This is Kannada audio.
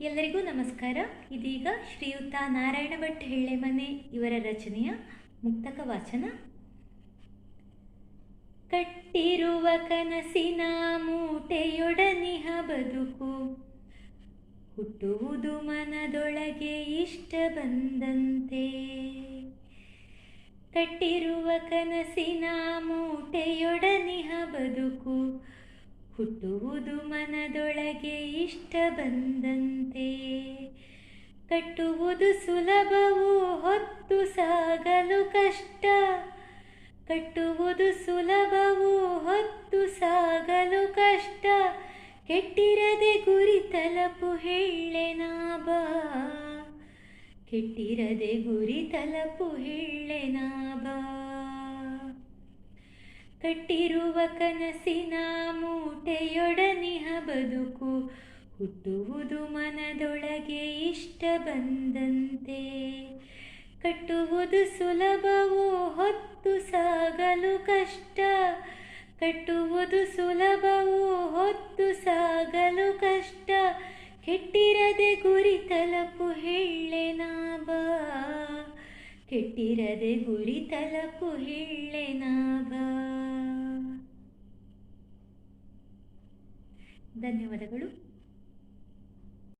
ಎಲ್ಲರಿಗೂ ನಮಸ್ಕಾರ. ಇದೀಗ ಶ್ರೀಯುತ ನಾರಾಯಣ ಭಟ್ ಹೆಳ್ಳೆಮನೆ ಇವರ ರಚನೆಯ ಮುಕ್ತಕ ವಾಚನ. ಕಟ್ಟಿರುವ ಕನಸಿನ ಮೂಟೆಯೊಡನಿಹ ಬದುಕು ಹುಟ್ಟುವುದು ಮನದೊಳಗೆ ಇಷ್ಟ ಬಂದಂತೆ. ಕಟ್ಟಿರುವ ಕನಸಿನ ಮೂಟೆಯೊಡನಿಹ ಬದುಕು ಹುಟ್ಟುವುದು ಮನದೊಳಗೆ ಇಷ್ಟ ಬಂದಂತೆ. ಕಟ್ಟುವುದು ಸುಲಭವು ಹೊತ್ತು ಸಾಗಲು ಕಷ್ಟ. ಕಟ್ಟುವುದು ಸುಲಭವು ಹೊತ್ತು ಸಾಗಲು ಕಷ್ಟ. ಕೆಟ್ಟಿರದೆ ಗುರಿ ತಲಪು ಹೇಳೆನಾಬ ಕೆಟ್ಟಿರದೆ ಗುರಿ ತಲಪು ಹೆಳ್ಳೆನಾಬ ಕಟ್ಟಿರುವ ಕನಸಿನ ಮೂಟೆಯೊಡನಿಹ ಬದುಕು ಹುಟ್ಟುವುದು ಮನದೊಳಗೆ ಇಷ್ಟ ಬಂದಂತೆ. ಕಟ್ಟುವುದು ಸುಲಭವೋ ಹೊತ್ತು ಸಾಗಲು ಕಷ್ಟ. ಕಟ್ಟುವುದು ಸುಲಭವೋ ಹೊತ್ತು ಸಾಗಲು ಕಷ್ಟ. ಕೆಟ್ಟಿರದೆ ಗುರಿ ತಲಪು ಹೆಳ್ಳೆನಾಬ ಕೆಟ್ಟಿರದೆ ಗುರಿ ತಲಪು ಹೆಳ್ಳೆನಾಬ ಧನ್ಯವಾದಗಳು.